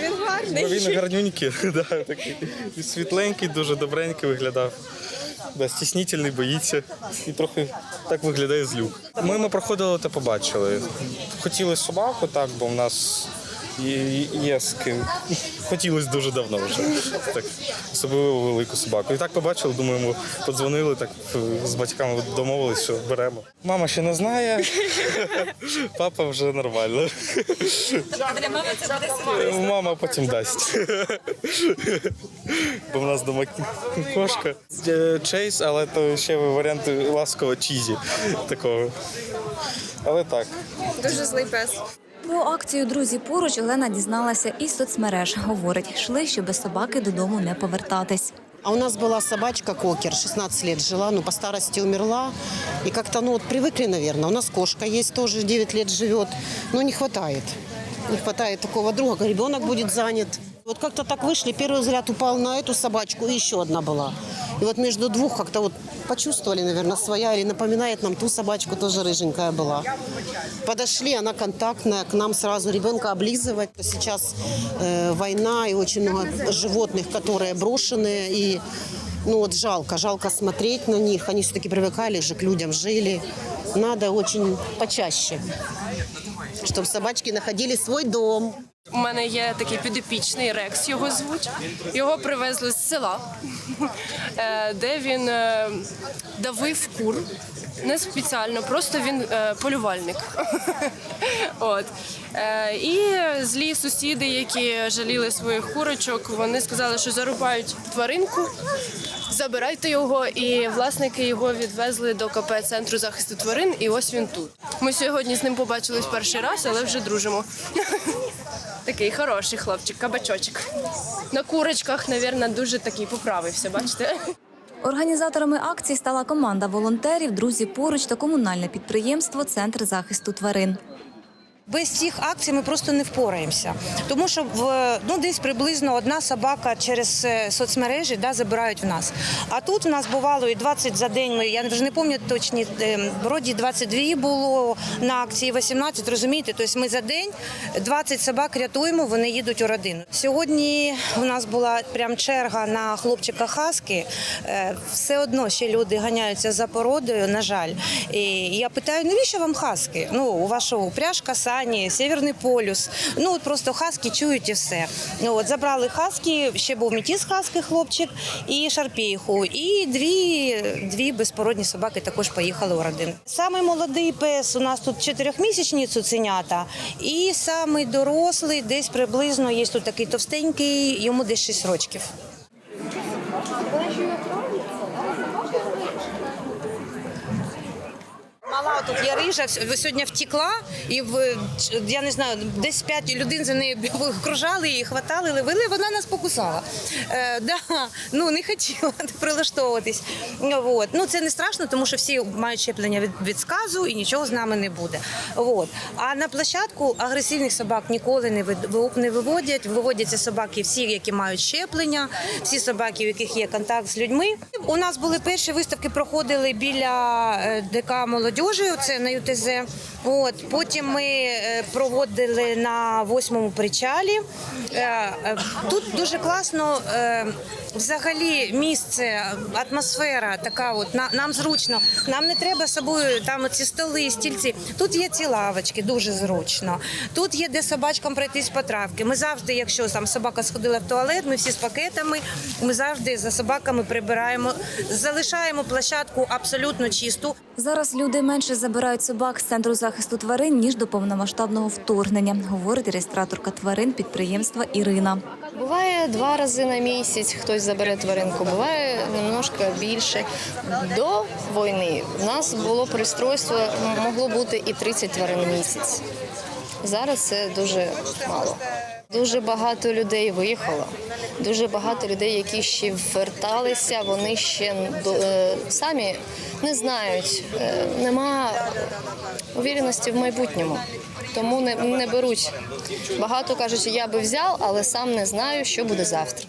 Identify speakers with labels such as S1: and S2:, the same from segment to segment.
S1: Він гарний.
S2: Він гарнюнький, да, такий світленький, дуже добренький виглядав. Да, стіснітельний, боїться і трохи так виглядає злюк. Ми, ми проходили та побачили. Хотіли собаку, так, бо в нас є, з ким. Хотілося дуже давно вже. Так, особливо велику собаку. І так побачили, думаємо, подзвонили, так з батьками домовились, що беремо. Мама ще не знає, папа вже нормально. Мама потім дасть. Бо в нас дома кошка. Чейз, але то ще варіант ласково чізі такого. Але так.
S1: Дуже злий пес.
S3: Про акцію Друзі поруч Олена дізналася із соцмереж. Говорить, йшли, щоб без собаки додому не повертатись.
S4: А у нас была собачка Кокер, 16 лет жила, но по старости умерла. И как-то, ну вот привыкли, наверное. У нас кошка есть тоже, 9 лет живет. Но не хватает. Не хватает такого друга, ребенок будет занят. Вот как-то так вышли, первый взгляд упал на эту собачку, и еще одна была. И вот между двух как-то вот почувствовали, наверное, своя, или напоминает нам ту собачку, тоже рыженькая была. Подошли, она контактная, к нам сразу ребенка облизывать. Сейчас э, война и очень много животных, которые брошены, и ну вот жалко, жалко смотреть на них. Они все-таки привыкали же к людям, жили. Надо очень почаще, чтобы собачки находили свой дом.
S5: У мене є такий підопічний Рекс, його звуть. Його привезли з села, е, де він е, давив кур. Не спеціально, просто він е, полювальник. От. І злі сусіди, які жаліли своїх курочок, вони сказали, що зарубають тваринку, забирайте його. І власники його відвезли до КП центру захисту тварин, і ось він тут. Ми сьогодні з ним побачились перший раз, але вже дружимо. Такий хороший хлопчик, кабачочок. На курочках, мабуть, дуже такий поправився, бачите?
S3: Організаторами акції стала команда волонтерів, друзі поруч та комунальне підприємство Центр захисту тварин.
S6: Без цих акцій ми просто не впораємося, тому що в ну десь приблизно одна собака через е, соцмережі да, забирають в нас. А тут у нас бувало і 20 за день. Ми я вже не пам'ятаю точні е, вроді 22 було на акції, 18, Розумієте, тобто ми за день 20 собак рятуємо, вони їдуть у родину. Сьогодні у нас була прям черга на хлопчика хаски. Е, Все одно ще люди ганяються за породою. На жаль, і я питаю, навіщо вам хаски? Ну у вашого упряжка, сані, Северний полюс. Ну от просто хаски чують і все. Ну от забрали хаски. Ще був мітіс хаски, хлопчик і шарпейху. І дві, дві безпородні собаки також поїхали у родину. Самий молодий пес у нас тут чотирьохмісячні цуценята, і самий дорослий, десь приблизно є тут такий товстенький, йому десь 6 років. Тут є рижа, сьогодні втекла, і я не знаю, десь п'ять людей за нею окружали її, хватали, ловили, вона нас покусала. Е, да, ну не хотіла прилаштовуватись. От. Ну це не страшно, тому що всі мають щеплення від, від сказу і нічого з нами не буде. От. А на площадку агресивних собак ніколи не не виводять. Виводяться собаки всі, які мають щеплення, всі собаки, у яких є контакт з людьми. У нас були перші виставки, проходили біля е, ДК молодіжі, це на ЮТЗ. От потім ми е, проводили на восьмому причалі. Е, е, Тут дуже класно. Взагалі місце, атмосфера така, от нам зручно. Нам не треба з собою там ці столи, стільці. Тут є ці лавочки, дуже зручно. Тут є де собачкам пройтись по травки. Ми завжди, якщо там собака сходила в туалет, ми всі з пакетами. Ми завжди за собаками прибираємо, залишаємо площадку абсолютно чисту.
S3: Зараз люди менше забирають собак з центру захисту тварин ніж до повномасштабного вторгнення, говорить реєстраторка тварин підприємства Ірина.
S7: Буває два рази на місяць хтось забере тваринку, буває немножко більше. До війни в нас було пристройство, могло бути і 30 тварин в місяць. Зараз це дуже мало. Дуже багато людей виїхало. Дуже багато людей, які ще верталися, вони ще е, самі не знають. е, Нема увіреності в майбутньому, тому не, не беруть. Багато кажуть, я би взяв, але сам не знаю, що буде завтра.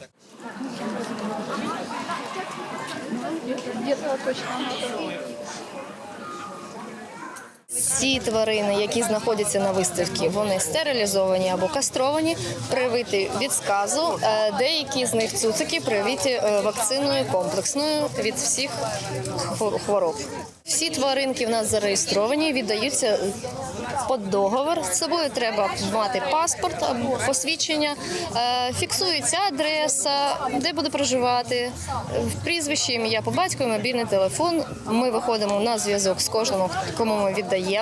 S7: Всі тварини, які знаходяться на виставці, вони стерилізовані або кастровані, привиті від сказу. Е, Деякі з них цуцики привиті е, вакциною комплексною від всіх хвороб. Всі тваринки в нас зареєстровані, віддаються під договор. З собою треба мати паспорт або посвідчення. Е, Фіксується адреса, де буде проживати, е, прізвище, ім'я по батькові, мобільний телефон. Ми виходимо на зв'язок з кожним, кому ми віддаємо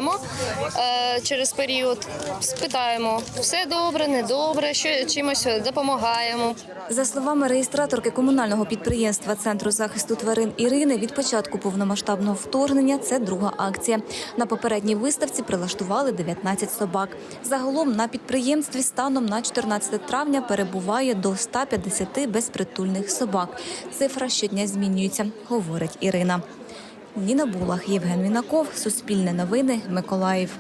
S7: е, через період. Спитаємо, все добре, недобре, що чимось допомагаємо.
S3: За словами реєстраторки комунального підприємства Центру захисту тварин Ірини, від початку повномасштабного вторгнення це друга акція. На попередній виставці прилаштували 19 собак. Загалом на підприємстві станом на 14 травня перебуває до 150 безпритульних собак. Цифра щодня змінюється, говорить Ірина. Ніна Булах, Євген Мінаков, Суспільне новини, Миколаїв.